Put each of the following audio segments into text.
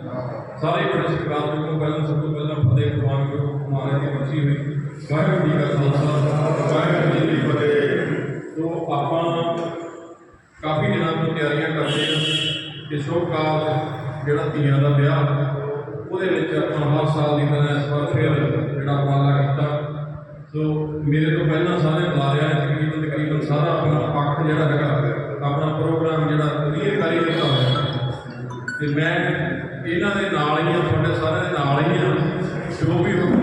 ਸਾਰੇ ਪਿੰਡ ਸਰਕਾਰ ਨੂੰ ਪਹਿਲਾਂ ਸਭ ਤੋਂ ਪਹਿਲਾਂ ਫਤਿਹ ਕੁਮਾਰ ਨੂੰ ਕੁਮਾਰ ਦੀ ਮਰਜ਼ੀ ਹੋਈ ਵਾਹਿਗੁਰੂ ਜੀ ਦਾ ਖਾਲਸਾ, ਵਾਹਿਗੁਰੂ ਜੀ ਦੀ ਫਤਿਹ। ਤੋਂ ਆਪਾਂ ਕਾਫੀ ਦਿਨਾਂ ਤੋਂ ਤਿਆਰੀਆਂ ਕਰਦੇ ਹਾਂ ਕਿ ਸ਼ੋਭਕਾਲ ਜਿਹੜਾ ਧੀਆਂ ਦਾ ਵਿਆਹ, ਉਹਦੇ ਵਿੱਚ ਆਪਾਂ ਹਰ ਸਾਲ ਦੀ ਤਰ੍ਹਾਂ ਇਸ ਵਾਰ ਫੇਰ ਜਿਹੜਾ ਪਾਲਾ ਕੀਤਾ। ਸੋ ਮੇਰੇ ਤੋਂ ਪਹਿਲਾਂ ਸਾਰੇ ਬੁਲਾ ਰਿਹਾ ਤਕਰੀਬਨ ਤਕਰੀਬਨ ਸਾਰਾ ਆਪਣਾ ਪੱਖ ਜਿਹੜਾ ਹੈਗਾ, ਆਪਣਾ ਪ੍ਰੋਗਰਾਮ ਜਿਹੜਾ ਕਲੀਅਰ ਕਰੀ ਦਿੱਤਾ ਹੋਇਆ। ਤੇ ਮੈਂ ਇਹਨਾਂ ਦੇ ਨਾਲ ਹੀ ਆ ਤੁਹਾਡੇ ਸਾਰਿਆਂ ਦੇ ਨਾਲ ਹੀ ਆ। ਜੋ ਵੀ ਹੋ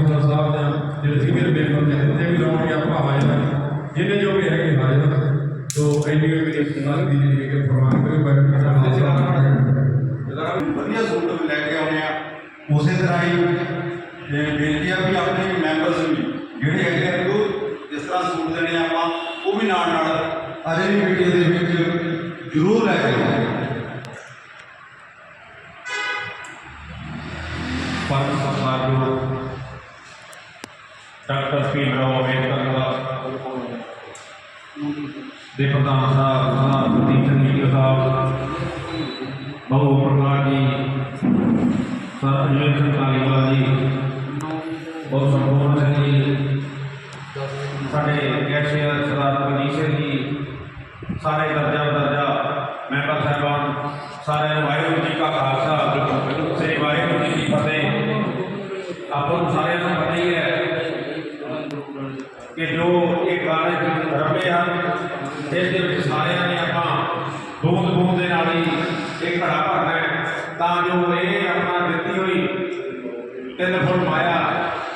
جب جس طرح سوٹ دینا لے جائے گا Tak to zmieniło, wiem, że to jest. Dziękuję za. તેને પણ માયા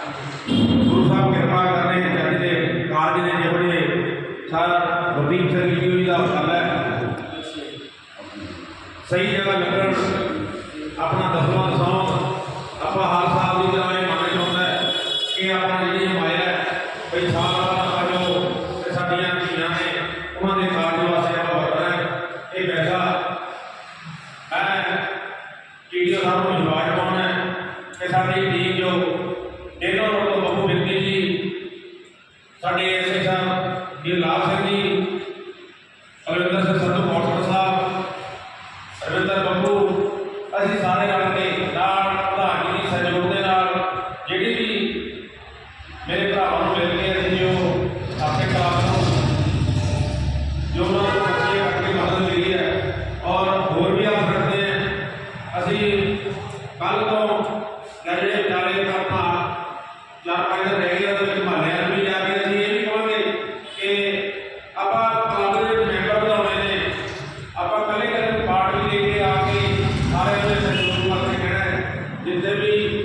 Let me.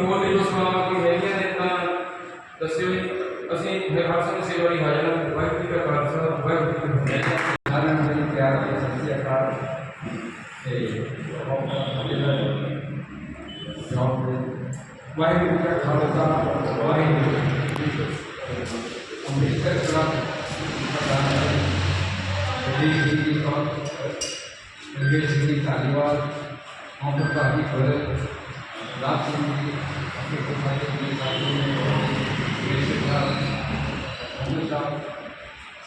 ਬਾਕੀ ਹੋਰ ਵੀ ਜੋ ਸਵਾਲ ਕੋਈ ਹੈਗੀਆਂ ਨੇ ਤਾਂ ਦੱਸਿਓ ਜੀ ਅਸੀਂ ਫਿਰ ਹਰ ਸਮੇਂ ਸੇਵਾ ਲਈ ਹਾਜ਼ਰ ਹਾਂ ਵਾਹਿਗੁਰੂ ਜੀ ਕਾ ਖਾਲਸਾ ਵਾਹਿਗੁਰੂ ਜੀ ਕੀ ਫਤਿਹ ਸਾਰਿਆਂ ਨੂੰ ਮੇਰੀ ਪਿਆਰ ਭਰੀ ਸਤਿ ਸ਼੍ਰੀ ਅਕਾਲ ਤੇ ਜੋਬ ਦੇ ਵਾਹਿਗੁਰੂ ਜੀ ਕਾ ਖਾਲਸਾ ਵਾਹਿਗੁਰੂ ਜੀ ਕੀ ਫਤਿਹ ਅੰਮ੍ਰਿਤਸਰ ਕਲੱਬ ਪ੍ਰਧਾਨ ਜੀ ਜੀ ਜੀ ਕੌਰ ਜੀ ਜੀ ਧੰਨਵਾਦ ਅਮਰਤਾ ਜੀ ਕੋਲ ਰਾਤ ਸਿੰਘ ਜੀ ਆਪਣੇ ਕੋਲ ਜੀ ਸਾਥੀ ਨੇ ਮੇਰੇ ਨਾਲ ਅਮਰਤਾ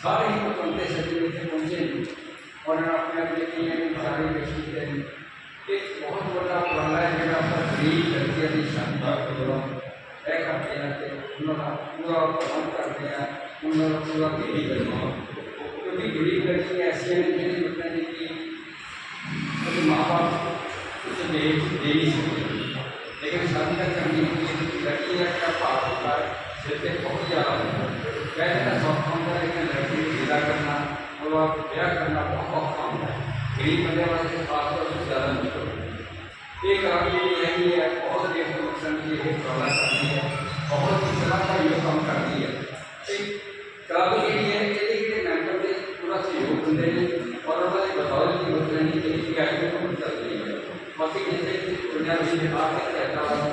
ਸਾਰੇ ਹੀ ਬੰਦੇ ਸੱਜੇ ਇੱਥੇ ਪਹੁੰਚੇ ਨੇ ਔਰ ਆਪਣੇ ਆਪਣੇ ਕੀ ਸਾਰੇ ਵਿਅਕਤੀ ਦੇ ਨੇ ਇੱਕ ਬਹੁਤ ਵੱਡਾ ਉਪਰਾਲਾ ਹੈ ਜਿਹੜਾ ਆਪਾਂ ਗਰੀਬ ਲੜਕੀਆਂ ਦੀ ਸ਼ਾਨਦਾਰ ਪ੍ਰੋਗਰਾਮ ਇਹ ਕਰਦੇ ਹਾਂ ਤੇ ਉਹਨਾਂ ਦਾ ਪੂਰਾ ਪ੍ਰਬੰਧ ਕਰਦੇ ਹਾਂ ਉਹਨਾਂ ਦਾ ਪੂਰਾ ਧਿਆਨ ਕਰਦੇ ਹਾਂ ਕਿਉਂਕਿ ਗਰੀਬ ਲੜਕੀਆਂ ਐਸੀਆਂ ਨੇ ਜਿਹੜੀ ਬੱਚਿਆਂ ਦੀ ਕਿ ਉਹਦੇ ਮਾਪੇ ਉਸ ਦੇ ਦੇ ਨਹੀਂ ਸਕਦੇ ਲੇਕਿਨ ਸ਼ਾਦੀ ਦਾ ਕਰਨੀ ਹੁੰਦੀ ਹੈ ਲੜਕੀਆਂ ਦਾ ਭਾਰ ਹੁੰਦਾ ਹੈ ਸਿਰ ਤੇ ਬਹੁਤ ਜ਼ਿਆਦਾ ਹੁੰਦਾ ਹੈ ਕਹਿੰਦੇ ਤਾਂ ਸੌਖ ਹੁੰਦਾ ਹੈ ਕਿ ਲੜਕੀ ਨੂੰ ਵਿਦਾ ਕਰਨਾ ਉਹਦਾ ਵਿਆਹ ਕਰਨਾ ਬਹੁਤ ਔਖਾ ਹੁੰਦਾ ਹੈ ਗਰੀਬ ਬੰਦੇ ਵਾਸਤੇ ਖਾਸ ਤੌਰ ਤੇ ਜ਼ਿਆਦਾ ਮੁਸ਼ਕਲ ਹੁੰਦਾ ਹੈ ਇਹ ਕਰਾਰ ਜਿਹੜੀ ਹੈਗੀ ਹੈ ਬਹੁਤ ਦੇਰ ਤੋਂ ਨੁਕਸਾਨ ਦੀ ਇਹ ਪ੍ਰੋਬਲਮ ਕਰਦੀ ਹੈ ਬਹੁਤ ਹੀ ਸਲਾਹਕਾਰ ਇਹ ਕੰਮ ਕਰਦੀ ਹੈ ਤੇ ਕਰਾਰ ਜਿਹੜੀ ਹੈ ਇਹਦੇ ਜਿਹੜੇ ਮੈਂਬਰ ਦੇ ਪੂਰਾ ਸਹਿਯੋਗ ਦਿੰਦੇ ਨੇ ਔਰ ਉਹਨਾਂ ਦੇ ਬਤੌਰ ਦੀ ਹੋਤ ਰਹਿਣੀ ਚਾਹੀਦੀ ਹੈ ਕਿ ਕੰਮ ਚੱਲਦੀ ਹੈ ਬਾਕੀ ਜਿੱਥੇ ਕਿ ਦੁਨੀਆ ਵਿੱਚ ਦੇ ਆਰਥਿਕ ਸਹਾਇਤਾ ਵਾਲਾ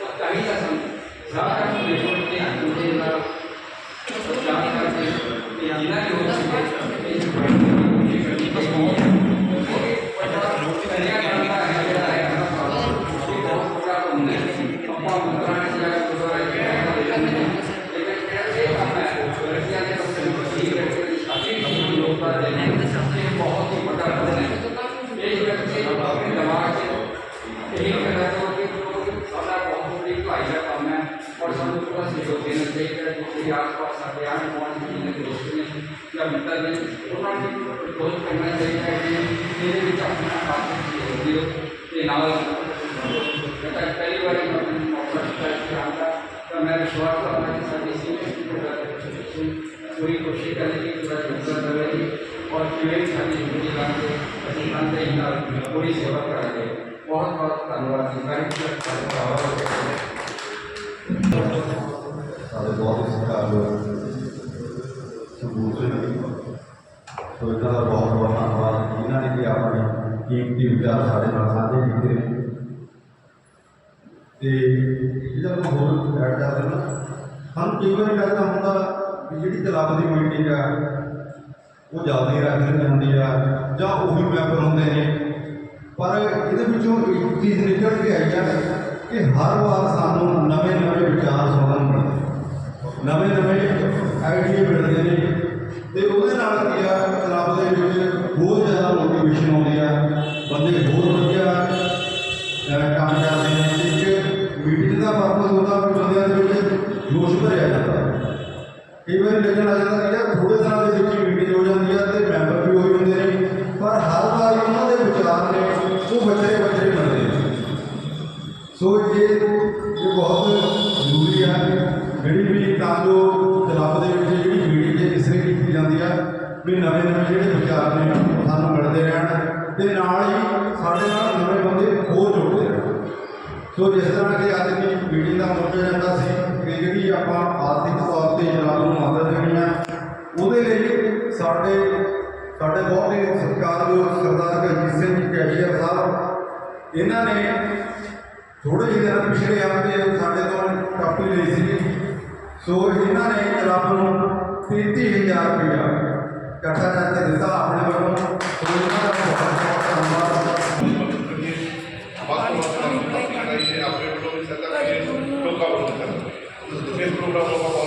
ਉਹ ਚਾਹੀਦਾ ਸਾਨੂੰ ਜ਼ਿਆਦਾ ਨੂੰ ਦੇਖੋ ਤੇ ਦੂਜੇ ਨਾਲ ਜਾਣ ਕਰਕੇ ਤੇ ਜਿਨ੍ਹਾਂ ਦੀ ਹੋ ਸਕੇ ਇਹ ਕਰਨੀ ਚਾਹੀਦੀ ਹੈ ਕਿਉਂਕਿ ਵੱਡਾ ਕਰਿਆ ਕਰਨਾ ਹੈ ਜਿਹੜਾ ਹੈ ਨਾ ਇਹ ਬਹੁਤ ਬੜਾ ਹੁੰਦਾ ਹੈ ਆਪਾਂ ਮੰਤਰਾਂ ਨੇ ਜਿਹੜਾ ਗੁਰਦੁਆਰਾ ਜਿਹੜਾ ਲੇਕਿਨ ਇਹ ਕੰਮ ਹੈ ਲੜਕੀਆਂ ਦੇ ਬੱਚੇ ਨੂੰ ਠੀਕ ਰੱਖਣ ਦੀ ਸ਼ਾਦੀ ਨੂੰ ਲੋਕਾਂ ਦੇ ਇਹ ਬਹੁਤ ਹੀ ਵੱਡਾ ਕੰਮ ਹੈ ਇਹ ਬੱਚੇ ਆਪਣੇ ਦਿਮਾਗ 'ਚ ਇਹ ਕਰਨਾ ਚਾਹੁੰਦੇ ਕਿ ਸਾਡਾ ਬਹੁਤ ਵੱਡੀ ਭਲਾਈ ਦਾ ਕੰਮ ਹੈ ਔਰ ਸਾਨੂੰ ਪੂਰਾ ਸਹਿਯੋਗ ਦੇਣਾ ਚਾਹੀਦਾ ਹੈ ਕਿ ਆਸ-ਪਾਸ ਸਾਡੇ ਆਣ ਗੁਆਂਢ ਦੇ ਜਿਹੜੇ ਦੋਸਤ ਨੇ ਜਾਂ ਮਿੱਤਰ ਨੇ ਉਹਨਾਂ ਨੂੰ ਕੋਈ ਕਰਨਾ ਚਾਹੀਦਾ ਹੈ ਕਿ ਇਹਦੇ ਵਿੱਚ ਆਪਣਾ ਹੱਥ ਸਹਿਯੋਗ ਦਿਓ ਤੇ ਨਾਲ ਮੈਂ ਪਹਿਲੀ ਵਾਰੀ ਮੈਂ ਮੌਕਾ ਦਿੱਤਾ ਕਿ ਆਉਂਦਾ ਤਾਂ ਮੈਂ ਵਿਸ਼ਵਾਸ ਕਰਦਾ ਕਿ ਸਾਡੀ ਸੀਨੀਅਰ ਪੂਰੀ ਕੋਸ਼ਿਸ਼ ਕਰਾਂਗੇ ਕਿ ਪੂਰਾ ਯੋਗਦਾਨ ਦੇਵੇਗੀ ਔਰ ਕਿਵੇਂ ਸਾਡੀ ਜ਼ਿੰਦਗੀ ਲਾਂਗੇ ਅਸੀਂ ਅੰਦੇ ਹੀ ਨਾਲ ਪੂਰੀ ਸੇਵਾ ਕਰਾਂਗੇ ਬਹੁਤ ਬਹੁਤ ਧੰਨਵਾਦ ਜੀ ਵਾਹਿਗੁਰੂ ਜੀ ਕਾ ਖਾਲਸਾ ਸਾਡੇ ਬਹੁਤ ਹੀ ਸਤਿਕਾਰਯੋਗ ਸਬੂਤ ਨੇ ਸੋ ਇਹਨਾਂ ਦਾ ਬਹੁਤ ਬਹੁਤ ਧੰਨਵਾਦ ਜਿਨ੍ਹਾਂ ਨੇ ਕਿ ਆਪਣੇ ਕੀਮਤੀ ਵਿਚਾਰ ਸਾਡੇ ਨਾਲ ਸਾਂਝੇ ਕੀਤੇ ਨੇ ਤੇ ਇਹਦਾ ਮੈਂ ਹੋਰ ਐਡ ਕਰ ਦਿੰਦਾ ਸਾਨੂੰ ਕਈ ਵਾਰੀ ਲੱਗਦਾ ਹੁੰਦਾ ਵੀ ਜਿਹੜੀ ਕਲੱਬ ਦੀ ਮੀਟਿੰਗ ਆ, ਉਹ ਜਲਦੀ ਰੱਖ ਲੈਂਦੀ ਹੁੰਦੀ ਆ, ਜਾਂ ਉਹੀ ਮੈਂਬਰ ਹੁੰਦੇ ਨੇ। ਪਰ ਇਹਦੇ ਵਿੱਚੋਂ ਇੱਕ ਚੀਜ਼ ਨਿਕਲ ਕੇ ਆਈ ਆ ਕਿ ਹਰ ਵਾਰ ਸਾਨੂੰ ਨਵੇਂ ਨਵੇਂ ਵਿਚਾਰ ਸੁਣਨ ਮਿਲਦੇ ਨਵੇਂ ਨਵੇਂ ਆਈਡੀਆ ਮਿਲਦੇ ਨੇ। ਤੇ ਉਹਦੇ ਨਾਲ ਕੀ ਆ ਕਲੱਬ ਦੇ ਵਿੱਚ ਬਹੁਤ ਜ਼ਿਆਦਾ ਮੋਟੀਵੇਸ਼ਨ ਆਉਂਦੀ ਆ। ਬੰਦੇ ਬਹੁਤ ਵਧੀਆ ਕੰਮ ਕਰਦੇ ਨੇ। ਇੱਕ ਮੀਟਿੰਗ ਦਾ ਪਰਪਸ ਹੁੰਦਾ, ਵੀ ਬੰਦਿਆਂ ਦੇ ਵਿੱਚ ਜੋਸ਼ ਭਰਿਆ ਜਾਂਦਾ। ਕਈ ਵਾਰੀ ਲੱਗਣ ਲੱਗ ਜਾਂਦਾ ਕਿ ਯਾਰ ਥੋੜੇ ਦਿਨਾਂ ਦੇ ਵਿੱਚ ਮੀਟਿੰਗ ਹੋ ਜਾਂਦੀ ਆ ਤੇ ਮੈਂਬਰ ਵੀ ਹੋਈ ਹੁੰਦੇ ਨੇ, ਪਰ ਹਰ ਵਾਰ ਉਹਨਾਂ ਦੇ ਵਿਚਾਰ ਨੇ, ਉਹ ਵੱਖਰੇ ਵੱਖਰੇ ਬਣਦੇ ਨੇ। ਸੋ ਇਹ ਇਹ ਬਹੁਤ ਜ਼ਰੂਰੀ ਹੈ ਜਿਹੜੀ ਵੀ ਤਾਂ ਜੋ ਇਹਨਾਂ ਨੇ ਥੋੜੇ ਜਿਹੇ ਦਿਨ ਪਿਛਲੇ ਹਫ਼ਤੇ ਸਾਡੇ ਤੋਂ ਕਾਪੀ ਲਈ ਸੀ। ਸੋ ਇਹਨਾਂ ਨੇ ਕਲੱਬ ਨੂੰ 33000 ਰੁਪਇਆ ਇਕੱਠਾ ਕਰਕੇ ਦਿੱਤਾ ਆਪਣੇ ਵੱਲੋਂ। ਸੋ ਇਹਨਾਂ ਦਾ ਬਹੁਤ ਬਹੁਤ ਧੰਨਵਾਦ। ਵੱਖ ਵੱਖ ਕੰਮ ਕਰੀਏ ਆਪਣੇ ਵੱਲੋਂ ਵੀ ਸਰਕਾਰ ਕਰੀਏ, ਲੋਕਾਂ ਵੱਲੋਂ ਵੀ ਕਰੀਏ। ਇਸ ਪ੍ਰੋਗਰਾਮ ਨੂੰ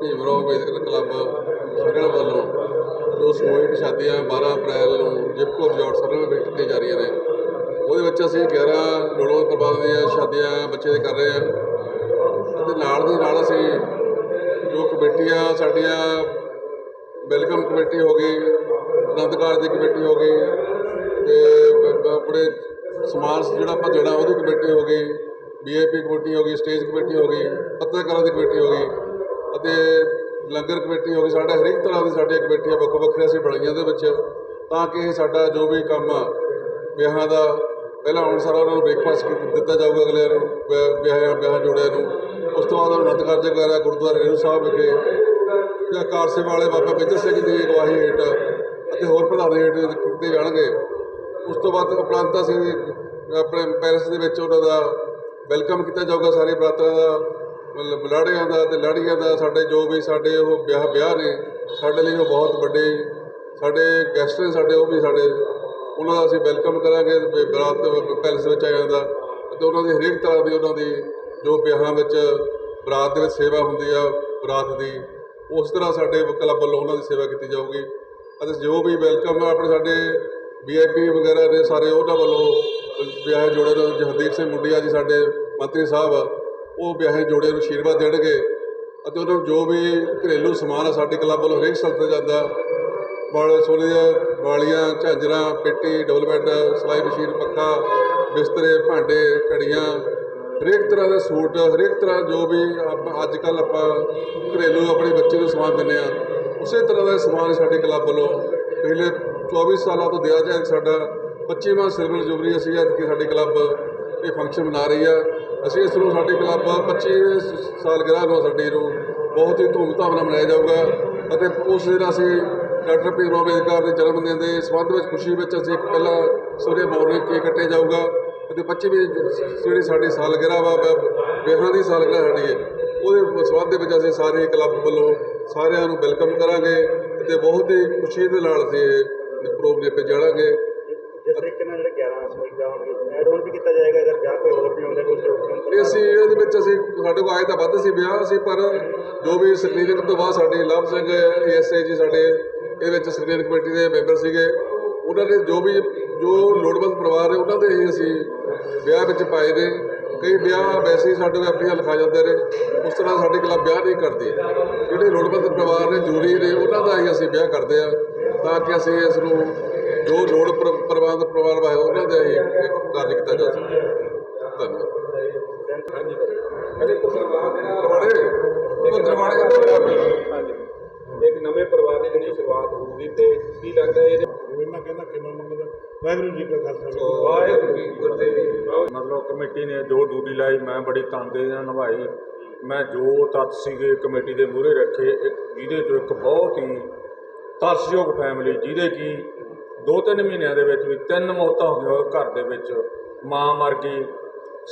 ਭੀਮਰਾਓ ਅੰਬੇਦਕਰ ਕਲੱਬ ਸਰਕਲ ਵੱਲੋਂ। ਜੋ ਸਮੂਹਿਕ ਸ਼ਾਦੀਆਂ 12 ਅਪ੍ਰੈਲ ਨੂੰ ਜਿਪਕੋ ਰਿਜ਼ੋਰਟ ਸਰਕਲ ਵਿੱਚ ਕੀਤੀਆਂ ਜਾ ਰਹੀਆਂ ਨੇ। ਉਹਦੇ ਵਿੱਚ ਅਸੀਂ 11 ਲੋੜਵੰਦ ਪਰਿਵਾਰਾਂ ਦੀਆਂ ਸ਼ਾਦੀਆਂ ਬੱਚੇ ਦੇ ਕਰ ਰਹੇ ਹਾਂ। ਅਤੇ ਨਾਲ ਦੀ ਨਾਲ ਅਸੀਂ ਜੋ ਕਮੇਟੀਆਂ ਸਾਡੀਆਂ, ਵੈਲਕਮ ਕਮੇਟੀ ਹੋ ਗਈ, ਆਨੰਦ ਕਾਰਜ ਦੀ ਕਮੇਟੀ ਹੋ ਗਈ, ਤੇ ਆਪਣੇ ਸਮਾਨ ਜਿਹੜਾ ਆਪਾਂ ਦੇਣਾ ਉਹਦੀ ਕਮੇਟੀ ਹੋ ਗਈ ਵੀਆਈਪੀ ਕਮੇਟੀ ਹੋ ਗਈ, ਸਟੇਜ ਕਮੇਟੀ ਹੋ ਗਈ, ਪੱਤਰਕਾਰਾਂ ਦੀ ਕਮੇਟੀ ਹੋ ਗਈ। ਅਤੇ ਲੰਗਰ ਕਮੇਟੀ ਹੋ ਗਈ, ਸਾਡੇ ਹਰੇਕ ਤਰ੍ਹਾਂ ਦੀ ਸਾਡੀਆਂ ਕਮੇਟੀਆਂ ਵੱਖੋ ਵੱਖਰੀਆਂ ਅਸੀਂ ਬਣਾਈਆਂ ਦੇ ਵਿੱਚ, ਤਾਂ ਕਿ ਸਾਡਾ ਜੋ ਵੀ ਕੰਮ ਆ, ਵਿਆਹਾਂ ਦਾ, ਪਹਿਲਾਂ ਹੁਣ ਸਾਰਾ ਉਹਨਾਂ ਨੂੰ ਬ੍ਰੇਕਫਾਸਟ ਦਿੱਤਾ ਜਾਊਗਾ ਅਗਲੇ ਨੂੰ, ਵਿਆਹ- ਵਿਆਹਾਂ, ਵਿਆਹ ਜੋੜਿਆਂ ਨੂੰ, ਉਸ ਤੋਂ ਬਾਅਦ ਆਨੰਦ ਕਾਰਜ ਵਗੈਰਾ ਗੁਰਦੁਆਰਾ ਰੇਰੂ ਸਾਹਿਬ ਵਿਖੇ, ਜਾਂ ਕਾਰ ਸੇਵਾ ਵਾਲੇ ਬਾਬਾ ਮੇਜਰ ਸਿੰਘ ਦੀ ਅਗਵਾਈ ਹੇਠ, ਅਤੇ ਹੋਰ ਪ੍ਰਧਾਨ ਹੇਠ ਕੀਤੇ ਜਾਣਗੇ। ਉਸ ਤੋਂ ਬਾਅਦ ਉਪਰੰਤ ਅਸੀਂ ਆਪਣੇ ਪੈਰਿਸ ਦੇ ਵਿੱਚ ਉਹਨਾਂ ਦਾ ਵੈਲਕਮ ਕੀਤਾ ਜਾਊਗਾ, ਸਾਰੇ ਬਰਾਤਾਂ ਦਾ ਮਤਲਬ ਲਾੜੀਆਂ ਦਾ ਤੇ ਲਾੜੀਆਂ ਦਾ ਸਾਡੇ ਜੋ ਵੀ ਸਾਡੇ ਉਹ ਵਿਆਹ ਵਿਆਹ ਨੇ ਸਾਡੇ ਲਈ ਉਹ ਬਹੁਤ ਵੱਡੇ ਸਾਡੇ ਗੈਸਟ ਨੇ ਸਾਡੇ ਉਹ ਵੀ ਸਾਡੇ ਉਹਨਾਂ ਦਾ ਅਸੀਂ ਵੈਲਕਮ ਕਰਾਂਗੇ ਬਰਾਤ ਪੈਲਸ ਵਿੱਚ ਆ ਜਾਂਦਾ। ਅਤੇ ਉਹਨਾਂ ਦੀ ਹਰੇਕ ਤਰ੍ਹਾਂ ਦੀ ਉਹਨਾਂ ਦੀ ਜੋ ਵਿਆਹਾਂ ਵਿੱਚ ਬਰਾਤ ਦੇ ਵਿੱਚ ਸੇਵਾ ਹੁੰਦੀ ਆ ਬਰਾਤ ਦੀ ਉਸ ਤਰ੍ਹਾਂ ਸਾਡੇ ਕਲੱਬ ਵੱਲੋਂ ਉਹਨਾਂ ਦੀ ਸੇਵਾ ਕੀਤੀ ਜਾਊਗੀ। ਅਤੇ ਜੋ ਵੀ ਵੈਲਕਮ ਆਪਣੇ ਸਾਡੇ ਵੀਆਈਪੀ ਵਗੈਰਾ ਨੇ ਸਾਰੇ ਉਹਨਾਂ ਵੱਲੋਂ ਵਿਆਹ ਜੋੜੇ ਨੂੰ ਜਹਦੀਪ ਸਿੰਘ ਮੁੰਡਿਆ ਜੀ ਸਾਡੇ ਮੰਤਰੀ ਸਾਹਿਬ ਆ, ਉਹ ਵਿਆਹੇ ਜੋੜੇ ਨੂੰ ਆਸ਼ੀਰਵਾਦ ਦੇਣਗੇ ਅਤੇ ਉਹਨਾਂ ਨੂੰ ਜੋ ਵੀ ਘਰੇਲੂ ਸਮਾਨ ਆ, ਸਾਡੇ ਕਲੱਬ ਵੱਲੋਂ ਹਰੇਕ ਸਥਲ ਤੇ ਜਾਂਦਾ। ਵਾਲੇ ਸੋਨੇ ਦੀਆਂ ਵਾਲੀਆਂ, ਝਾਂਜਰਾਂ, ਪੇਟੀ, ਡਬਲ ਬੈੱਡ, ਸਿਲਾਈ ਮਸ਼ੀਨ, ਪੱਖਾ, ਬਿਸਤਰੇ, ਭਾਂਡੇ, ਘੜੀਆਂ, ਹਰੇਕ ਤਰ੍ਹਾਂ ਦਾ ਸੂਟ, ਹਰੇਕ ਤਰ੍ਹਾਂ ਜੋ ਵੀ ਆਪਾਂ ਅੱਜ ਕੱਲ ਆਪਾਂ ਘਰੇਲੂ ਆਪਣੇ ਬੱਚੇ ਨੂੰ ਸਮਾਨ ਦਿੰਦੇ ਆ ਉਸੇ ਤਰ੍ਹਾਂ ਦਾ ਸਮਾਨ ਸਾਡੇ ਕਲੱਬ ਵੱਲੋਂ ਪਿਛਲੇ 24 ਸਾਲਾਂ ਤੋਂ ਦਿਆ ਜਾ ਸਾਡਾ। 25ਵਾਂ ਸਿਲਵਰ ਜੁਬਲੀ ਅਸੀਂ ਅੱਜ ਕਿ ਸਾਡੇ ਕਲੱਬ ਇਹ ਫੰਕਸ਼ਨ ਮਨਾ ਰਹੀ ਆ। ਅਸੀਂ ਇਸ ਨੂੰ ਸਾਡੇ ਕਲੱਬ 25 ਸਾਲਗਿਰਾਹ ਨੂੰ ਸਾਡੀ ਨੂੰ ਬਹੁਤ ਹੀ ਧੂਮਧਾਮ ਨਾਲ ਮਨਾਇਆ ਜਾਊਗਾ ਅਤੇ ਉਸ ਦਿਨ ਅਸੀਂ ਡਾਕਟਰ ਭੀਮ ਅੰਬੇਦਕਰ ਦੇ ਜਨਮ ਦਿਨ ਦੇ ਸੰਬੰਧ ਵਿੱਚ ਖੁਸ਼ੀ ਵਿੱਚ ਅਸੀਂ ਇੱਕ ਪਹਿਲਾਂ ਸਵੇਰੇ ਮਾਰਨਿੰਗ ਕੇਕ ਕੱਟਿਆ ਜਾਊਗਾ ਅਤੇ 25ਵੀਂ ਜਿਹੜੀ ਸਾਡੀ ਸਾਲਗਿਰਾਹ ਵਾ, ਵਾ- ਵਿਆਹਾਂ ਦੀ ਸਾਲਗਿਰਾਹ ਸਾਡੀ ਹੈ, ਉਹਦੇ ਸੰਬੰਧ ਦੇ ਵਿੱਚ ਅਸੀਂ ਸਾਰੇ ਕਲੱਬ ਵੱਲੋਂ ਸਾਰਿਆਂ ਨੂੰ ਵੈਲਕਮ ਕਰਾਂਗੇ ਅਤੇ ਬਹੁਤ ਹੀ ਖੁਸ਼ੀ ਦੇ ਨਾਲ ਅਸੀਂ ਇਹ ਪ੍ਰੋਗਰਾਮ ਦੇ ਜਾਣਾਂਗੇ। ਜਿਸ ਤਰੀਕੇ ਨਾਲ ਜਿਹੜੇ 11 ਸਮੂਹਿਕ ਵਿਆਹ ਹੋਣਗੇ ਐਡ ਆਨ ਵੀ ਕੀਤਾ ਜਾਏਗਾ ਅਗਰ ਵਿਆਹ ਕੋਈ ਹੋਰ ਵੀ ਆਉਂਦਾ ਕੋਈ ਪ੍ਰੋਗਰਾਮ ਇਹ ਅਸੀਂ ਇਹਦੇ ਵਿੱਚ ਅਸੀਂ ਸਾਡੇ ਕੋਲ ਆਏ ਤਾਂ ਵੱਧ ਸੀ ਵਿਆਹ ਸੀ ਪਰ ਜੋ ਵੀ ਸਕਰੀਨਿੰਗ ਤੋਂ ਬਾਅਦ ਸਾਡੇ ਲਵ ਸਿੰਘ ਏਐਸਏ ਜੀ ਸਾਡੇ ਇਹਦੇ ਵਿੱਚ ਸਕਰੀਨਿੰਗ ਕਮੇਟੀ ਦੇ ਮੈਂਬਰ ਸੀਗੇ ਉਹਨਾਂ ਨੇ ਜੋ ਵੀ ਜੋ ਲੋੜਵੰਦ ਪਰਿਵਾਰ ਨੇ ਉਹਨਾਂ ਦੇ ਹੀ ਅਸੀਂ ਵਿਆਹ ਵਿੱਚ ਪਾਏ ਨੇ। ਕਈ ਵਿਆਹ ਵੈਸੇ ਹੀ ਸਾਡੇ ਕੋਲ ਆਪਣੀਆਂ ਲਿਖਾ ਜਾਂਦੇ ਨੇ ਉਸ ਤਰ੍ਹਾਂ ਸਾਡੇ ਕਲੱਬ ਵਿਆਹ ਨਹੀਂ ਕਰਦੀ। ਜਿਹੜੇ ਲੋੜਵੰਦ ਪਰਿਵਾਰ ਨੇ ਜੂਰੀ ਨੇ ਉਹਨਾਂ ਦਾ ਹੀ ਅਸੀਂ ਵਿਆਹ ਕਰਦੇ ਆ ਤਾਂ ਕਿ ਅਸੀਂ ਇਸ ਨੂੰ ਜੋ ਲੋੜ ਪਰ- ਪ੍ਰਬੰਧ ਪਰਿਵਾਰ ਵਾਏ ਉਹਨਾਂ ਦਾ ਹੀ ਇੱਕ ਕਾਰਜ ਕੀਤਾ ਜਾ ਸਕੇ ਧੰਨਵਾਦ। ਅਜੇ ਇੱਕ ਪਰਿਵਾਰ ਦੇ ਨਾਲ ਦਰਬਾਰੇ ਉਹ ਦਰਬਾਰੇ ਦਾ ਹਾਂਜੀ। ਇੱਕ ਨਵੇਂ ਪਰਿਵਾਰ ਦੀ ਜਿਹੜੀ ਸ਼ੁਰੂਆਤ ਹੋਊਗੀ ਤੇ ਕੀ ਲੱਗਦਾ ਇਹਦੇ ਇਹਨਾਂ ਕਹਿੰਦਾ ਕਿਵੇਂ ਮੰਗਦਾ। ਵਾਹਿਗੁਰੂ ਜੀ ਕਾ ਖਾਲਸਾ ਵਾਹਿਗੁਰੂ ਜੀ ਕੀ ਫਤਿਹ। ਮਤਲਬ ਕਮੇਟੀ ਨੇ ਜੋ ਡਿਊਟੀ ਲਾਈ ਮੈਂ ਬੜੀ ਤਨਦੇਹੀ ਨਾਲ ਨਿਭਾਈ। ਮੈਂ ਜੋ ਤੱਤ ਸੀਗੇ ਕਮੇਟੀ ਦੇ ਮੂਹਰੇ ਰੱਖੇ ਇੱਕ ਜਿਹਦੇ ਚੋਂ ਇੱਕ ਬਹੁਤ ਹੀ ਤਰਸਯੋਗ ਫੈਮਿਲੀ ਜਿਹਦੇ ਕੀ ਦੋ ਤਿੰਨ ਮਹੀਨਿਆਂ ਦੇ ਵਿੱਚ ਵੀ ਤਿੰਨ ਮੌਤਾਂ ਹੋ ਗਈਆਂ ਉਹ ਘਰ ਦੇ ਵਿੱਚ। ਮਾਂ ਮਰ ਗਈ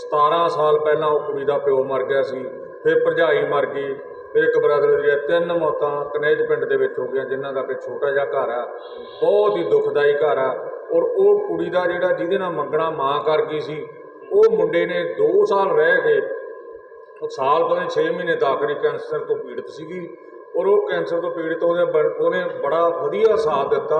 17 ਸਾਲ ਪਹਿਲਾਂ ਉਹ ਕੁੜੀ ਦਾ ਪਿਓ ਮਰ ਗਿਆ ਸੀ, ਫਿਰ ਭਰਜਾਈ ਮਰ ਗਈ, ਫਿਰ ਇੱਕ ਬ੍ਰਦਰ ਦੀਆਂ ਤਿੰਨ ਮੌਤਾਂ ਕਨੇਜ ਪਿੰਡ ਦੇ ਵਿੱਚ ਹੋ ਗਈਆਂ, ਜਿਨ੍ਹਾਂ ਦਾ ਕਿ ਛੋਟਾ ਜਿਹਾ ਘਰ ਆ, ਬਹੁਤ ਹੀ ਦੁਖਦਾਈ ਘਰ ਆ। ਔਰ ਉਹ ਕੁੜੀ ਦਾ ਜਿਹੜਾ ਜਿਹਦੇ ਨਾਲ ਮੰਗਣਾ ਮਾਂ ਕਰ ਗਈ ਸੀ, ਉਹ ਮੁੰਡੇ ਨੇ 2 ਸਾਲ ਰਹਿ ਕੇ ਸਾਲ ਪਹਿਲਾਂ ਨਹੀਂ 6 ਮਹੀਨੇ ਦਾਖਲੀ ਕੈਂਸਰ ਤੋਂ ਪੀੜਤ ਸੀਗੀ। ਔਰ ਉਹ ਕੈਂਸਰ ਤੋਂ ਪੀੜਤ ਉਹਦੇ ਬ- ਉਹਨੇ ਬੜਾ ਵਧੀਆ ਸਾਥ ਦਿੱਤਾ।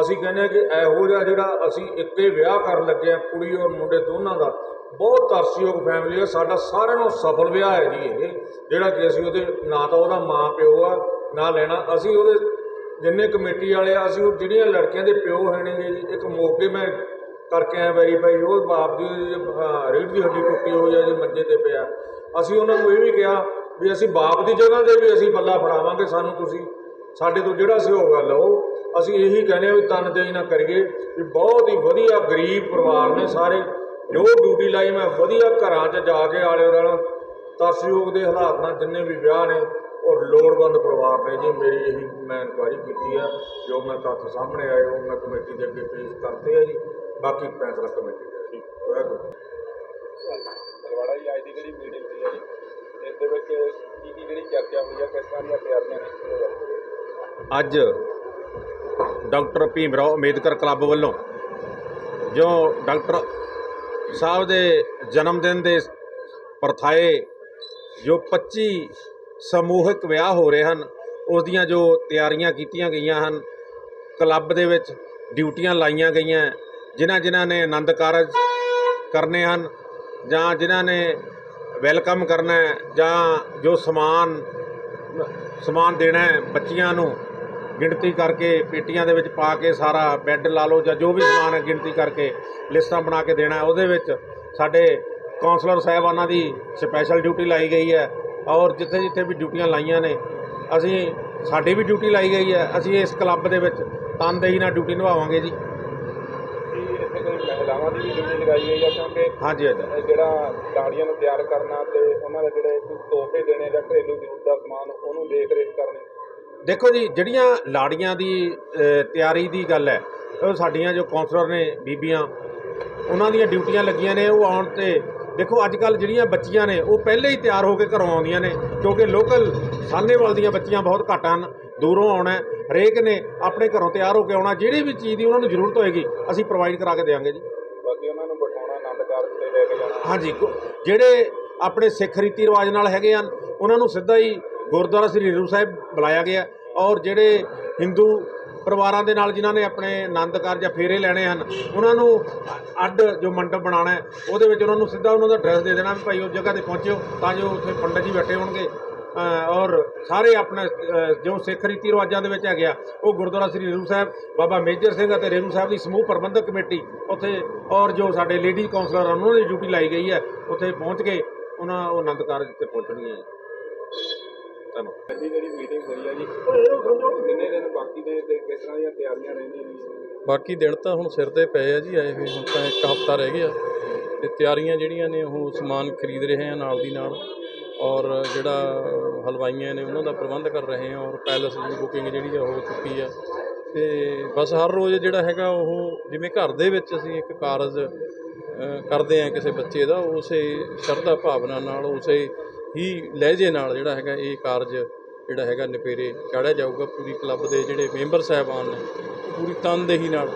ਅਸੀਂ ਕਹਿੰਦੇ ਹਾਂ ਕਿ ਇਹੋ ਜਿਹਾ ਜਿਹੜਾ ਅਸੀਂ ਇੱਕੇ ਵਿਆਹ ਕਰਨ ਲੱਗੇ ਆ ਕੁੜੀ ਔਰ ਮੁੰਡੇ ਦੋਨਾਂ ਦਾ ਬਹੁਤ ਤਰਸਯੋਗ ਫੈਮਿਲੀ ਆ ਸਾਡਾ ਸਾਰਿਆਂ ਨੂੰ ਸਫਲ ਵਿਆਹ ਹੈ ਜੀ ਇਹ ਜਿਹੜਾ ਕਿ ਅਸੀਂ ਉਹਦੇ ਨਾ ਤਾਂ ਉਹਦਾ ਮਾਂ ਪਿਓ ਆ ਨਾ ਲੈਣਾ। ਅਸੀਂ ਉਹਦੇ ਜਿੰਨੇ ਕਮੇਟੀ ਵਾਲੇ ਆ ਅਸੀਂ ਉਹ ਜਿਹੜੀਆਂ ਲੜਕੀਆਂ ਦੇ ਪਿਓ ਹੋਣੇ ਜੀ ਇੱਕ ਮੌਕੇ ਮੈਂ ਕਰਕੇ ਆਇਆ ਵੈਰੀਫਾਈ ਉਹ ਬਾਪ ਦੀ ਅਹ, ਰੀੜ੍ਹ ਦੀ ਹੱਡੀ ਟੁੱਟੀ ਹੋਈ ਆ ਜੀ ਮੰਜੇ ਤੇ ਪਿਆ। ਅਸੀਂ ਉਹਨਾਂ ਨੂੰ ਇਹ ਵੀ ਕਿਹਾ ਵੀ ਅਸੀਂ ਬਾਪ ਦੀ ਜਗ੍ਹਾ ਤੇ ਵੀ ਅਸੀਂ ਪੱਲਾ ਫੜਾਵਾਂਗੇ ਸਾਨੂੰ ਤੁਸੀਂ। ਸਾਡੇ ਤੋਂ ਜਿਹੜਾ ਸਹਿਯੋਗ ਆ, ਲਓ। ਅਸੀਂ ਇਹੀ ਕਹਿੰਦੇ ਆ ਵੀ ਤਨਦੇਹੀ ਨਾ ਕਰੀਏ ਵੀ ਬਹੁਤ ਹੀ ਵਧੀਆ ਗਰੀਬ ਪਰਿਵਾਰ ਨੇ ਸਾਰੇ। ਜੋ ਡਿਊਟੀ ਲਾਈ ਮੈਂ ਵਧੀਆ ਘਰਾਂ 'ਚ ਜਾ ਕੇ ਆਲੇ ਦੁਆਲੇ ਤਰਸਯੋਗ ਦੇ ਹਾਲਾਤ ਨਾਲ ਜਿੰਨੇ ਵੀ ਵਿਆਹ ਨੇ ਔਰ ਲੋੜਵੰਦ ਪਰਿਵਾਰ ਨੇ ਜੀ। ਮੇਰੀ ਇਹੀ ਮੈਂ ਇਨਕੁਆਇਰੀ ਕੀਤੀ ਆ, ਜੋ ਮੈਂ ਤੱਥ ਸਾਹਮਣੇ ਆਏ, ਉਹ ਮੈਂ ਕਮੇਟੀ ਦੇ ਅੱਗੇ ਪੇਸ਼ ਕਰਤੇ ਆ ਜੀ। ਬਾਕੀ ਫੈਸਲਾ ਕਮੇਟੀ ਦਾ, ਠੀਕ। ਵਾਹਿਗੁਰੂ। ਜੀ, ਅੱਜ ਦੀ ਜਿਹੜੀ ਮੀਟਿੰਗ ਹੋਈ ਹੈ ਜੀ ਇਸ ਦੇ ਵਿੱਚ ਕੀ ਕੀ ਜਿਹੜੀ ਚਰਚਾ ਹੋਈ ਹੈ ਕਿਸ ਤਰ੍ਹਾਂ ਦੀਆਂ ਤਿਆਰੀਆਂ ਨੇ? ਅੱਜ ਡਾਕਟਰ ਭੀਮ ਰਾਓ ਅੰਬੇਦਕਰ ਕਲੱਬ ਵੱਲੋਂ ਜੋ ਡਾਕਟਰ ਸਾਹਿਬ ਦੇ ਜਨਮ ਦਿਨ ਦੇ ਪਰਥਾਏ ਜੋ 25 ਸਮੂਹਿਕ ਵਿਆਹ ਹੋ ਰਹੇ ਹਨ ਉਸ ਦੀਆਂ ਜੋ ਤਿਆਰੀਆਂ ਕੀਤੀਆਂ ਗਈਆਂ ਹਨ, ਕਲੱਬ ਦੇ ਵਿੱਚ ਡਿਊਟੀਆਂ ਲਾਈਆਂ ਗਈਆਂ, ਜਿਨ੍ਹਾਂ ਜਿਨ੍ਹਾਂ ਨੇ ਆਨੰਦ ਕਾਰਜ ਕਰਨੇ ਹਨ ਜਾਂ ਜਿਨ੍ਹਾਂ ਨੇ ਵੈਲਕਮ ਕਰਨਾ ਹੈ ਜਾਂ ਜੋ ਸਮਾਨ ਸਮਾਨ ਦੇਣਾ ਹੈ ਬੱਚੀਆਂ ਨੂੰ, ਗਿਣਤੀ ਕਰਕੇ ਪੇਟੀਆਂ ਦੇ ਵਿੱਚ ਪਾ ਕੇ ਸਾਰਾ ਬੈੱਡ ਲਾ ਲਓ ਜਾਂ ਜੋ ਵੀ ਸਮਾਨ ਹੈ ਗਿਣਤੀ ਕਰਕੇ ਲਿਸਟਾਂ ਬਣਾ ਕੇ ਦੇਣਾ ਉਹਦੇ ਵਿੱਚ ਸਾਡੇ ਕਾਉਂਸਲਰ ਸਾਹਿਬਾਨਾਂ ਦੀ ਸਪੈਸ਼ਲ ਡਿਊਟੀ ਲਾਈ ਗਈ ਹੈ ਔਰ ਜਿੱਥੇ ਜਿੱਥੇ ਵੀ ਡਿਊਟੀਆਂ ਲਾਈਆਂ ਨੇ, ਅਸੀਂ, ਸਾਡੀ ਵੀ ਡਿਊਟੀ ਲਾਈ ਗਈ ਹੈ। ਅਸੀਂ ਇਸ ਕਲੱਬ ਦੇ ਵਿੱਚ ਤਨਦੇਹੀ ਨਾਲ ਡਿਊਟੀ ਨਿਭਾਵਾਂਗੇ ਜੀ। ਮਹਿਲਾਵਾਂ ਦੀ ਵੀ ਡਿਊਟੀ ਲਗਾਈ ਗਈ ਹੈ ਕਿਉਂਕਿ ਹਾਂਜੀ ਹਾਂਜੀ ਜਿਹੜਾ ਲਾੜੀਆਂ ਨੂੰ ਤਿਆਰ ਕਰਨਾ ਤੇ ਉਹਨਾਂ ਦੇ ਜਿਹੜੇ ਤੋਹਫੇ ਦੇਣੇ ਜਾਂ ਘਰੇਲੂ ਜ਼ਰੂਰਤ ਦਾ ਸਮਾਨ ਉਹਨੂੰ ਦੇਖ ਰੇਖ ਕਰਨੀ ਦੇਖੋ ਜੀ ਜਿਹੜੀਆਂ ਲਾੜੀਆਂ ਦੀ ਤਿਆਰੀ ਦੀ ਗੱਲ ਹੈ ਉਹ ਸਾਡੀਆਂ ਜੋ ਕਾਉਂਸਲਰ ਨੇ ਬੀਬੀਆਂ ਉਹਨਾਂ ਦੀਆਂ ਡਿਊਟੀਆਂ ਲੱਗੀਆਂ ਨੇ ਉਹ ਆਉਣ ਤੇ ਦੇਖੋ ਅੱਜ ਕੱਲ ਜਿਹੜੀਆਂ ਬੱਚੀਆਂ ਨੇ ਉਹ ਪਹਿਲੇ ਹੀ ਤਿਆਰ ਹੋ ਕੇ ਘਰੋਂ ਆਉਂਦੀਆਂ ਨੇ ਕਿਉਂਕਿ ਲੋਕਲ ਸਾਹਨੇਵਾਲ ਦੀਆਂ ਬੱਚੀਆਂ ਬਹੁਤ ਘੱਟ ਹਨ ਦੂਰੋਂ ਆਉਣਾ। ਹਰੇਕ ਨੇ ਆਪਣੇ ਘਰੋਂ ਤਿਆਰ ਹੋ ਕੇ ਆਉਣਾ ਜਿਹੜੀ ਵੀ ਚੀਜ਼ ਦੀ ਉਹਨਾਂ ਨੂੰ ਜ਼ਰੂਰਤ ਹੋਏਗੀ ਅਸੀਂ ਪ੍ਰੋਵਾਈਡ ਕਰਾ ਕੇ ਦੇਵਾਂਗੇ ਜੀ ਹਾਂਜੀ ਜਿਹੜੇ ਆਪਣੇ ਸਿੱਖ ਰੀਤੀ ਰਿਵਾਜ ਨਾਲ ਹੈਗੇ ਹਨ, ਉਹਨਾਂ ਨੂੰ ਸਿੱਧਾ ਹੀ ਗੁਰਦੁਆਰਾ ਸ੍ਰੀ ਹਜ਼ੂਰ ਸਾਹਿਬ ਬੁਲਾਇਆ ਗਿਆ ਔਰ ਜਿਹੜੇ ਹਿੰਦੂ ਪਰਿਵਾਰਾਂ ਦੇ ਨਾਲ ਜਿਨ੍ਹਾਂ ਨੇ ਆਪਣੇ ਆਨੰਦ ਕਾਰਜ ਜਾਂ ਫੇਰੇ ਲੈਣੇ ਹਨ, ਉਹਨਾਂ ਨੂੰ ਅੱਡ ਜੋ ਮੰਡਪ ਬਣਾਉਣਾ ਹੈ, ਉਹਦੇ ਵਿੱਚ ਉਹਨਾਂ ਨੂੰ ਸਿੱਧਾ ਉਹਨਾਂ ਦਾ ਐਡਰੈਸ ਦੇ ਦੇਣਾ ਵੀ ਭਾਈ ਉਸ ਜਗ੍ਹਾ ਤੇ ਪਹੁੰਚਿਓ, ਤਾਂ ਜੋ ਉੱਥੇ ਪੰਡਤ ਜੀ ਬੈਠੇ ਹੋਣਗੇ। ਔਰ ਸਾਰੇ ਆਪਣੇ ਜੋ ਸਿੱਖ ਰੀਤੀ ਰਿਵਾਜਾਂ ਦੇ ਵਿੱਚ ਹੈਗੇ ਆ ਉਹ ਗੁਰਦੁਆਰਾ ਸ੍ਰੀ ਹਜ਼ੂਰ ਸਾਹਿਬ ਬਾਬਾ ਮੇਜਰ ਸਿੰਘ ਅਤੇ ਰੇਰੂ ਸਾਹਿਬ ਦੀ ਸਮੂਹ ਪ੍ਰਬੰਧਕ ਕਮੇਟੀ ਉੱਥੇ ਔਰ ਜੋ ਸਾਡੇ ਲੇਡੀ ਕਾਉਂਸਲਰ ਹਨ ਉਹਨਾਂ ਦੀ ਡਿਊਟੀ ਲਾਈ ਗਈ ਹੈ ਉੱਥੇ ਪਹੁੰਚ ਕੇ ਉਹਨਾਂ ਉਹ ਆਨੰਦ ਕਾਰਜ ਤੇ ਪਹੁੰਚਣਗੇ ਧੰਨਵਾਦ। ਪਹਿਲੀ ਜਿਹੜੀ ਮੀਟਿੰਗ ਹੋਈ ਹੈ ਜੀ ਕਿੰਨੇ ਦਿਨ ਬਾਕੀ ਨੇ ਤੇ ਕਿਸ ਤਰ੍ਹਾਂ ਦੀਆਂ ਤਿਆਰੀਆਂ ਰਹਿੰਦੀਆਂ ਨੇ? ਬਾਕੀ ਦਿਨ ਤਾਂ ਹੁਣ ਸਿਰ ਤੇ ਪਏ ਆ ਜੀ ਆਏ ਹੋਏ ਹੁਣ ਤਾਂ ਇੱਕ ਹਫ਼ਤਾ ਰਹਿ ਗਿਆ। ਤੇ ਤਿਆਰੀਆਂ ਜਿਹੜੀਆਂ ਨੇ ਉਹ ਸਮਾਨ ਖਰੀਦ ਰਹੇ ਆ ਨਾਲ ਦੀ ਨਾਲ। ਔਰ ਜਿਹੜਾ ਹਲਵਾਈਆਂ ਨੇ ਉਹਨਾਂ ਦਾ ਪ੍ਰਬੰਧ ਕਰ ਰਹੇ ਹਾਂ ਔਰ ਪੈਲਸ ਦੀ ਬੁਕਿੰਗ ਜਿਹੜੀ ਆ ਹੋ ਚੁੱਕੀ ਆ। ਤੇ ਬਸ ਹਰ ਰੋਜ਼ ਜਿਹੜਾ ਹੈਗਾ ਉਹ ਜਿਵੇਂ ਘਰ ਦੇ ਵਿੱਚ ਅਸੀਂ ਇੱਕ ਕਾਰਜ ਕਰਦੇ ਆ ਕਿਸੇ ਬੱਚੇ ਦਾ, ਉਸੇ ਸ਼ਰਧਾ ਭਾਵਨਾ ਨਾਲ, ਉਸੇ ਹੀ ਲਹਿਜੇ ਨਾਲ ਜਿਹੜਾ ਹੈਗਾ ਇਹ ਕਾਰਜ ਜਿਹੜਾ ਹੈਗਾ ਨਿਪੇਰੇ ਚਾੜਿਆ ਜਾਊਗਾ। ਪੂਰੀ ਕਲੱਬ ਦੇ ਜਿਹੜੇ ਮੈਂਬਰ ਸਾਹਿਬਾਨ ਨੇ, ਪੂਰੀ ਤਨਦੇਹੀ ਨਾਲ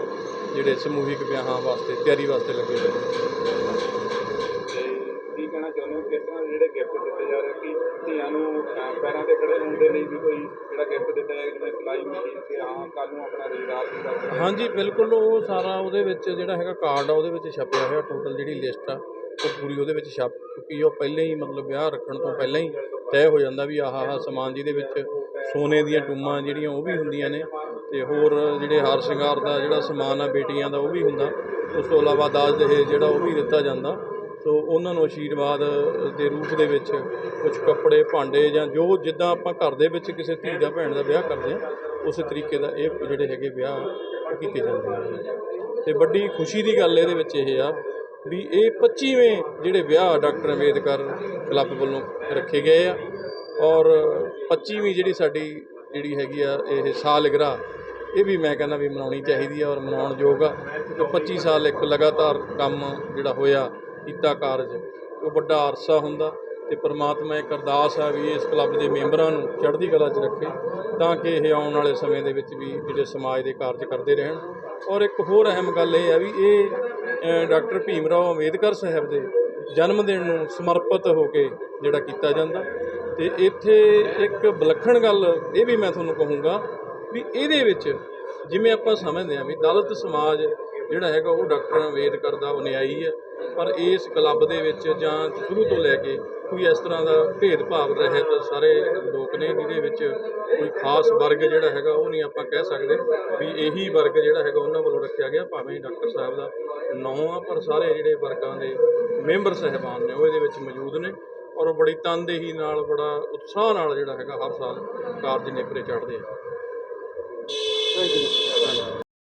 ਜਿਹੜੇ ਸਮੂਹਿਕ ਵਿਆਹਾਂ ਵਾਸਤੇ, ਤਿਆਰੀ ਵਾਸਤੇ ਲੱਗੇ ਹੋਏ ਨੇ। ਅਹ, ਖੜੇ ਹੋਣ ਦੇ ਲਈ ਵੀ ਕੋਈ ਜਿਹੜਾ ਗਿਫਟ ਦਿੱਤਾ ਜਾਏ ਜਿਵੇਂ ਸਿਲਾਈ ਮਸ਼ੀਨ ਤੇ ਹਾਂ ਕੱਲ ਨੂੰ ਆਪਣਾ ਰੁਜ਼ਗਾਰ ਵੀ ਕਰ ਸਕਦੇ ਹਾਂਜੀ ਬਿਲਕੁਲ ਉਹ ਸਾਰਾ ਉਹਦੇ ਵਿੱਚ ਜਿਹੜਾ ਹੈਗਾ ਕਾਰਡ ਆ ਉਹਦੇ ਵਿੱਚ ਛਪਿਆ ਹੋਇਆ ਟੋਟਲ ਜਿਹੜੀ ਲਿਸਟ ਆ ਉਹ ਪੂਰੀ ਉਹਦੇ ਵਿੱਚ ਛਪ ਚੁੱਕੀ ਉਹ ਪਹਿਲਾਂ ਹੀ ਮਤਲਬ ਵਿਆਹ ਰੱਖਣ ਤੋਂ ਪਹਿਲਾਂ ਹੀ ਤੈਅ ਹੋ ਜਾਂਦਾ ਵੀ ਆਹ ਆਹ ਸਮਾਨ ਜਿਹਦੇ ਵਿੱਚ ਸੋਨੇ ਦੀਆਂ ਟੂਮਾਂ ਜਿਹੜੀਆਂ ਉਹ ਵੀ ਹੁੰਦੀਆਂ ਨੇ ਤੇ ਹੋਰ ਜਿਹੜੇ ਹਾਰ ਸ਼ਿੰਗਾਰ ਦਾ ਜਿਹੜਾ ਸਮਾਨ ਆ ਬੇਟੀਆਂ ਦਾ ਉਹ ਵੀ ਹੁੰਦਾ। ਉਸ ਤੋਂ ਇਲਾਵਾ ਦਾਜ ਦਹੇਜ ਜਿਹੜਾ ਉਹ ਵੀ ਦਿੱਤਾ ਜਾਂਦਾ। ਸੋ ਉਹਨਾਂ ਨੂੰ ਆਸ਼ੀਰਵਾਦ ਦੇ ਰੂਪ ਦੇ ਵਿੱਚ ਕੁਝ ਕੱਪੜੇ, ਭਾਂਡੇ ਜਾਂ ਜੋ ਜਿੱਦਾਂ ਆਪਾਂ ਘਰ ਦੇ ਵਿੱਚ ਕਿਸੇ ਧੀ ਦਾ, ਭੈਣ ਦਾ ਵਿਆਹ ਕਰਦੇ ਆ ਉਸੇ ਤਰੀਕੇ ਦਾ ਇਹ ਜਿਹੜੇ ਹੈਗੇ ਵਿਆਹ ਉਹ ਕੀਤੇ ਜਾਂਦੇ ਨੇ ਤੇ ਵੱਡੀ ਖੁਸ਼ੀ ਦੀ ਗੱਲ ਇਹਦੇ ਵਿੱਚ ਇਹ ਆ ਵੀ ਇਹ 25ਵੇਂ ਜਿਹੜੇ ਵਿਆਹ ਡਾਕਟਰ ਅੰਬੇਦਕਰ ਕਲੱਬ ਵੱਲੋਂ ਰੱਖੇ ਗਏ ਆ ਔਰ 25ਵੀਂ ਜਿਹੜੀ ਸਾਡੀ ਜਿਹੜੀ ਹੈਗੀ ਆ ਇਹ ਸਾਲਗਿਰਾ ਇਹ ਵੀ ਮੈਂ ਕਹਿੰਦਾ ਵੀ ਮਨਾਉਣੀ ਚਾਹੀਦੀ ਆ ਔਰ ਮਨਾਉਣ ਯੋਗ ਆ। ਕਿਉਂਕਿ 25 ਸਾਲ ਇੱਕ ਲਗਾਤਾਰ ਕੰਮ ਜਿਹੜਾ ਹੋਇਆ ਕੀਤਾ ਕਾਰਜ, ਉਹ ਵੱਡਾ ਅਰਸਾ ਹੁੰਦਾ ਤੇ ਪ੍ਰਮਾਤਮਾ ਇੱਕ ਅਰਦਾਸ ਆ ਵੀ ਇਸ ਕਲੱਬ ਦੇ ਮੈਂਬਰਾਂ ਨੂੰ ਚੜ੍ਹਦੀ ਕਲਾ 'ਚ ਰੱਖੇ ਤਾਂ ਕਿ ਇਹ ਆਉਣ ਵਾਲੇ ਸਮੇਂ ਦੇ ਵਿੱਚ ਵੀ ਜਿਹੜੇ ਸਮਾਜ ਦੇ ਕਾਰਜ ਕਰਦੇ ਰਹਿਣ। ਔਰ ਇੱਕ ਹੋਰ ਅਹਿਮ ਗੱਲ ਇਹ ਆ ਵੀ ਇਹ ਡਾਕਟਰ ਭੀਮ ਰਾਓ ਅੰਬੇਦਕਰ ਸਾਹਿਬ ਦੇ ਜਨਮ ਦਿਨ ਨੂੰ ਸਮਰਪਿਤ ਹੋ ਕੇ ਜਿਹੜਾ ਕੀਤਾ ਜਾਂਦਾ ਤੇ ਇੱਥੇ ਇੱਕ ਵਿਲੱਖਣ ਗੱਲ ਇਹ ਵੀ ਮੈਂ ਤੁਹਾਨੂੰ ਕਹੂੰਗਾ ਵੀ ਇਹਦੇ ਵਿੱਚ ਜਿਵੇਂ ਆਪਾਂ ਸਮਝਦੇ ਹਾਂ ਵੀ ਦਲਿਤ ਸਮਾਜ ਜਿਹੜਾ ਹੈਗਾ ਉਹ ਡਾਕਟਰ ਅੰਬੇਦਕਰ ਦਾ ਅਨੁਯਾਈ ਹੈ। ਪਰ ਇਸ ਕਲੱਬ ਦੇ ਵਿੱਚ ਜਾਂ ਸ਼ੁਰੂ ਤੋਂ ਲੈ ਕੇ ਕੋਈ ਇਸ ਤਰ੍ਹਾਂ ਦਾ ਭੇਦਭਾਵ ਰਹਿਤ ਸਾਰੇ ਲੋਕ ਨੇ ਜਿਹਦੇ ਵਿੱਚ ਕੋਈ ਖਾਸ ਵਰਗ ਜਿਹੜਾ ਹੈਗਾ ਉਹ ਨਹੀਂ ਆਪਾਂ ਕਹਿ ਸਕਦੇ ਵੀ ਇਹੀ ਵਰਗ ਜਿਹੜਾ ਹੈਗਾ ਉਹਨਾਂ ਵੱਲੋਂ ਰੱਖਿਆ ਗਿਆ ਭਾਵੇਂ ਡਾਕਟਰ ਸਾਹਿਬ ਦਾ ਨਾਂ ਆ ਪਰ ਸਾਰੇ ਜਿਹੜੇ ਵਰਗਾਂ ਦੇ ਮੈਂਬਰ ਸਹਿਬਾਨ ਨੇ ਉਹ ਇਹਦੇ ਵਿੱਚ ਮੌਜੂਦ ਨੇ ਔਰ ਉਹ ਬੜੀ ਤਨਦੇਹੀ ਨਾਲ ਬੜਾ ਉਤਸ਼ਾਹ ਨਾਲ ਜਿਹੜਾ ਹੈਗਾ ਹਰ ਸਾਲ ਕਾਰਜ ਨੇਪਰੇ ਚੜ੍ਹਦੇ ਆ।